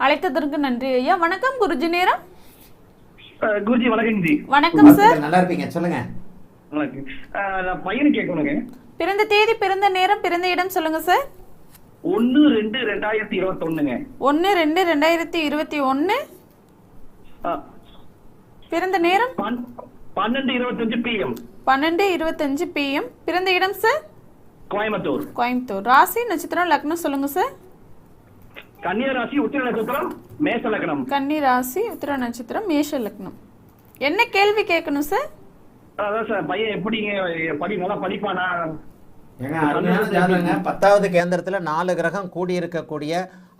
அழைத்ததற்கு நன்றி ஐயா. வணக்கம் குருஜி நேரம். குருஜி வணக்கம் ஜி. வணக்கம் சார். நல்லா இருப்பீங்க சொல்லுங்க பையனு கேட்கணுங்க. பிறந்த தேதி பிறந்த நேரம் பிறந்த இடம் சொல்லுங்க சார். ஒன்னு ரெண்டு ரெண்டாயிரத்தி இருபத்தொன்னுங்க. ஒன்று ரெண்டு ரெண்டாயிரத்தி இருபத்தி அஹ் பிறந்த நேரம்? பன்- பன்னெண்டு இருபத்தஞ்சு பிஎம் பன்னெண்டு இருபத்தஞ்சு பிஎம் பிறந்த இடம் சார்? கோயம்புத்தூர். கோயம்புத்தூர். ராசி நட்சத்திரம் லக்னம் சொல்லுங்க சார். கன்னியா ராசி உத்திர நட்சத்திரம் மேச லக்னம். கன்னி ராசி உத்திர நட்சத்திரம் மேஷ லக்னம். என்ன கேள்வி கேட்கணும் சார் அதான் சார் பையன் எப்படிங்க படி நல்லா படிப்பானா? ஏங்க அருமையான ஜாதகங்க. பத்தாவது கேந்திரத்துல நாலு கிரகம் கூடி இருக்கக்கூடிய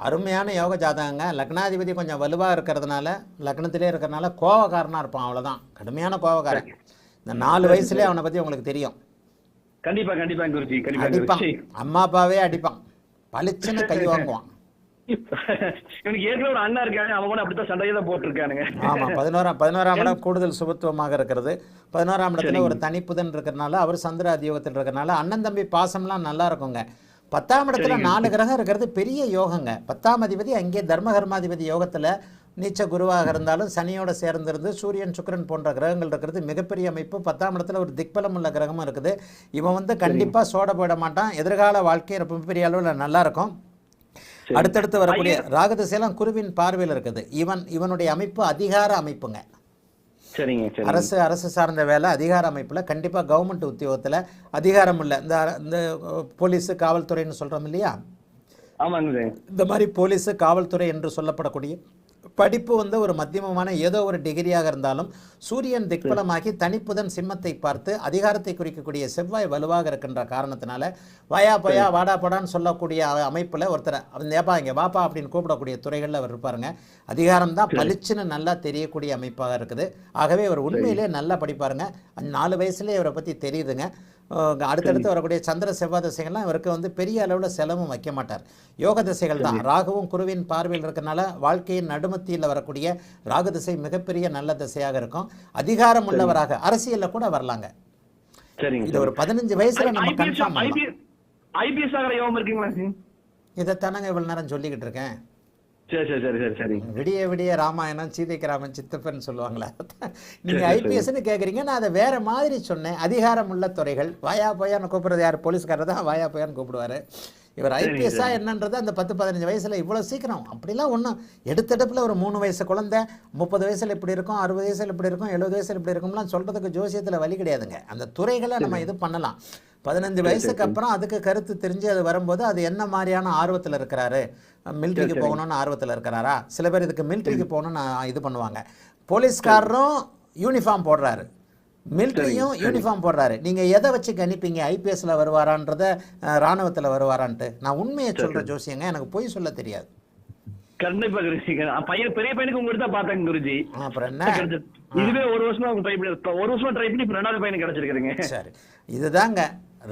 அருமையான யோக ஜாதகங்க. லக்னாதிபதி கொஞ்சம் வலுவா இருக்கிறதுனால லக்னத்திலே இருக்கிறதுனால கோவக்காரனா இருப்பான் அவ்வளவுதான். கடுமையான கோவக்காரன். இந்த நாலு வயசுலயே அவனை பத்தி உங்களுக்கு தெரியும். கண்டிப்பா கண்டிப்பா குருஜி கண்டிப்பா அடிப்பான். அம்மா அப்பாவே அடிப்பான். பளிச்சுன்னு கை வாங்குவான். இவனுக்கு ஏற்கனவே ஒரு அண்ணா இருக்காங்க அவன் கூட அப்படித்தான் சண்டையை தான் போட்டிருக்கானுங்க. ஆமா பதினோராம் பதினோராம் இடம் கூடுதல் சுபத்துவமாக இருக்கிறது. பதினோராம் இடத்துல ஒரு தனிப்புதன் இருக்கிறனால அவர் சந்திர அதியோகத்தில் இருக்கிறனால அண்ணன் தம்பி பாசம்லாம் நல்லா இருக்குங்க. பத்தாம் இடத்துல நாலு கிரகம் இருக்கிறது பெரிய யோகங்க. பத்தாம் அதிபதி அங்கே தர்மகர்மாதிபதி யோகத்துல நீச்ச குருவாக இருந்தாலும் சனியோட சேர்ந்திருந்து சூரியன் சுக்கிரன் போன்ற கிரகங்கள் இருக்கிறது மிகப்பெரிய அமைப்பு. பத்தாம் இடத்துல ஒரு திக்பலம் உள்ள கிரகமும் இருக்குது. இவன் வந்து கண்டிப்பா சோட போயிட மாட்டான். எதிர்கால வாழ்க்கை ரொம்ப பெரிய அளவில் நல்லா இருக்கும். அடுத்தடுத்து வரக்கூடிய ராகதிசையெல்லாம் குருவின் பார்வையில் இருக்குது. இவன் இவனுடைய அமைப்பு அதிகார அமைப்புங்க. சரிங்க சரி அரசு அரசு சார்ந்த வேலை அதிகார அமைப்பில். கண்டிப்பாக கவர்மெண்ட் உத்தியோகத்தில் அதிகாரம் இல்லை. இந்த இந்த போலீஸு காவல்துறைன்னு சொல்கிறோம் இல்லையா? ஆமாங்க. இந்த மாதிரி போலீஸு காவல்துறை என்று சொல்லப்படக்கூடிய படிப்பு வந்து ஒரு மத்தியமமான ஏதோ ஒரு டிகிரியாக இருந்தாலும் சூரியன் திக்பலமாகி தனிப்புதன் சிம்மத்தை பார்த்து அதிகாரத்தை குறிக்கக்கூடிய செவ்வாய் வலுவாக இருக்கின்ற காரணத்தினால வாயா போயா வாடா போடான்னு சொல்லக்கூடிய அமைப்புல ஒருத்தர் ஏப்பா இங்கே வாப்பா அப்படின்னு கூப்பிடக்கூடிய துறைகளில் அவர் இருப்பாருங்க. அதிகாரம் தான் பளிச்சுன்னு நல்லா தெரியக்கூடிய அமைப்பாக இருக்குது. ஆகவே அவர் உண்மையிலே நல்லா படிப்பாருங்க. நாலு வயசுலேயே இவரை பற்றி தெரியுதுங்க. அடுத்தடுத்து வரக்கூடிய சந்திர செவ்வாய் திசைகள்லாம் இவருக்கு வந்து பெரிய அளவில் செலவும் வைக்க மாட்டார். யோக திசைகள் தான். ராகுவும் குருவின் பார்வையில் இருக்கனால வாழ்க்கையின் நடுமத்தியில் வரக்கூடிய ராகு திசை மிகப்பெரிய நல்ல திசையாக இருக்கும். அதிகாரம் உள்ளவராக அரசியல்ல கூட வரலாங்க. சரிங்க இது ஒரு பதினஞ்சு வயசுல நம்ம கன்ஃபார்ம் பண்ணலாம். ஐபிஎஸ் ஐபிஎஸ் ஆகிற யோகம் இருக்குங்களா சார் இதைத்தானங்க இவ்வளவு நேரம் சொல்லிக்கிட்டு இருக்கேன். சரி சரி சரி சரி சரி. விடிய விடிய ராமாயணம் சீதைக்கு ராமன் சித்தப்பன் சொல்லுவாங்களே. நீங்க. ஐபிஎஸ்ன்னு கேக்குறீங்க நான் அதை வேற மாதிரி சொன்னேன். அதிகாரம் உள்ள துறைகள். வாயா போயான்னு கூப்பிடுறது யார்? போலீஸ்காரர் தான் வாயா போயான்னு கூப்பிடுவாரு. இவர் ஐபிஎஸ்ஸா. என்னன்றது அந்த பத்து பதினஞ்சு வயசுல இவ்வளவு சீக்கிரம். அப்படிலாம் ஒன்றும் எடுத்தடுப்புல ஒரு மூணு வயசு குழந்தை முப்பது வயசுல இப்படி இருக்கும் அறுபது வயசுல இப்படி இருக்கும் எழுபது வயசுல இப்படி இருக்கும்லாம் சொல்றதுக்கு ஜோசியத்துல வழி கிடையாதுங்க. அந்த துறைகளை நம்ம இது பண்ணலாம். பதினஞ்சு வயசுக்கு. அப்புறம் அதுக்கு கருத்து தெரிஞ்சு அது வரும்போது அது என்ன மாதிரியான ஆர்வத்துல இருக்கிறாரு? மிலிட்ரிக்கு. போகணும்னு ஆர்வத்துல இருக்கிறாரா? சில பேர் இதுக்கு மிலிட்ரிக்கு போகணும்னு இது பண்ணுவாங்க. போலீஸ்காரரும் யூனிஃபார்ம் போடுறாரு. மிலிட்ரியும். யூனிஃபார்ம் போடுறாரு. நீங்க எதை வச்சு கணிப்பீங்க? ஐபிஎஸ்ல வருவாரான்றத ராணுவத்துல வருவாரான்ட்டு. நான் உண்மையை சொல்ற ஜோசியங்க எனக்கு பொய் சொல்ல தெரியாது. கண்டிப்பா குருஜி பையன் பெரிய பையனுக்கு உங்ககிட்ட தான் பார்த்தேன் குருஜி. அப்புறம் என்ன. இதுவே ஒரு வருஷமா ட்ரை பண்ணி ஒரு வருஷமா ட்ரை பண்ணி இப்ப ரெண்டாவது பையனுக்கு கிடைச்சிருக்குதுங்க. சரி. இதுதாங்க.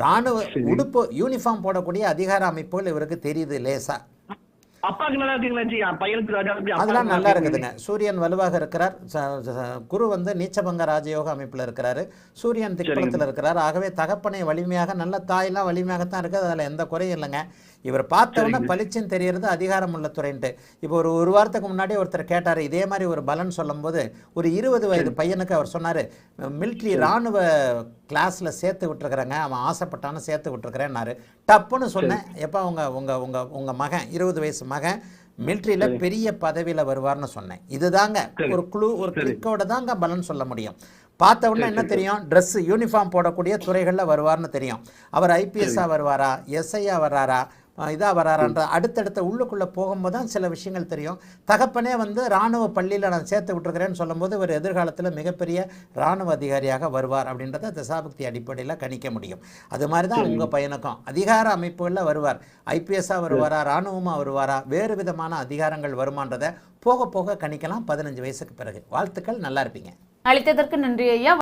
ராணுவ உடுப்பு யூனிஃபார்ம் போடக்கூடிய அதிகார அமைப்புகள் இவருக்கு தெரியுது லேசா. அதெல்லாம் நல்லா இருக்குதுங்க. சூரியன் வலுவாக இருக்கிறார். குரு வந்து நீச்சபங்க ராஜயோக அமைப்பில் இருக்கிறாரு. சூரியன் திக்பலத்தில் இருக்கிறார். ஆகவே தகப்பனை வலிமையாக நல்ல தாயெல்லாம் வலிமையாகத்தான் இருக்குது. அதில் எந்த குறையும் இல்லைங்க. இவர் பார்த்தவொன்னே பளிச்சுன்னு தெரியறது அதிகாரம் உள்ள துறைன்ட்டு. இப்போ ஒரு ஒரு வாரத்துக்கு முன்னாடி ஒருத்தர் கேட்டார் இதே மாதிரி ஒரு பலன் சொல்லும்போது ஒரு இருபது வயது பையனுக்கு அவர் சொன்னார் மிலிட்ரி ராணுவ கிளாஸில் சேர்த்து விட்டுருக்குறேங்க அவன் ஆசைப்பட்டான்னு சேர்த்து விட்டுருக்குறேன்னாரு. டப்புன்னு சொன்னேன் எப்போ உங்க உங்க உங்க உங்க மகன் இருபது வயசு மகன் மிலிட்ரியில பெரிய பதவியில வருவார்னு சொன்னேன். இதுதாங்க ஒரு குழு ஒரு கிளிக்கோட தாங்க பலன் சொல்ல முடியும். பார்த்த உடனே என்ன தெரியும் Dress யூனிஃபார்ம் போடக்கூடிய துறைகளில் வருவார்னு தெரியும். அவர் ஐபிஎஸ்ஸாக வருவாரா எஸ்ஐயா வர்றாரா இதாக வராரான்ற அடுத்தடுத்த உள்ளுக்குள்ளே போகும்போது தான் சில விஷயங்கள் தெரியும். தகப்பனே வந்து ராணுவ பள்ளியில் நான் சேர்த்து விட்டுருக்கிறேன்னு சொல்லும்போது ஒரு எதிர்காலத்தில் மிகப்பெரிய ராணுவ அதிகாரியாக வருவார் அப்படின்றத தசாபக்தி அடிப்படையில் கணிக்க முடியும். அது மாதிரி தான் உங்கள் பையனுக்கும் அதிகார அமைப்புகளில் வருவார். ஐபிஎஸ்ஸாக வருவாரா ராணுவமாக வருவாரா வேறு விதமான அதிகாரங்கள் வருமான்றதை போக போக கணிக்கலாம் பதினஞ்சு வயசுக்கு பிறகு. வாழ்த்துக்கள் நல்லா இருப்பீங்க. அழைத்ததற்கு நன்றி ஐயா.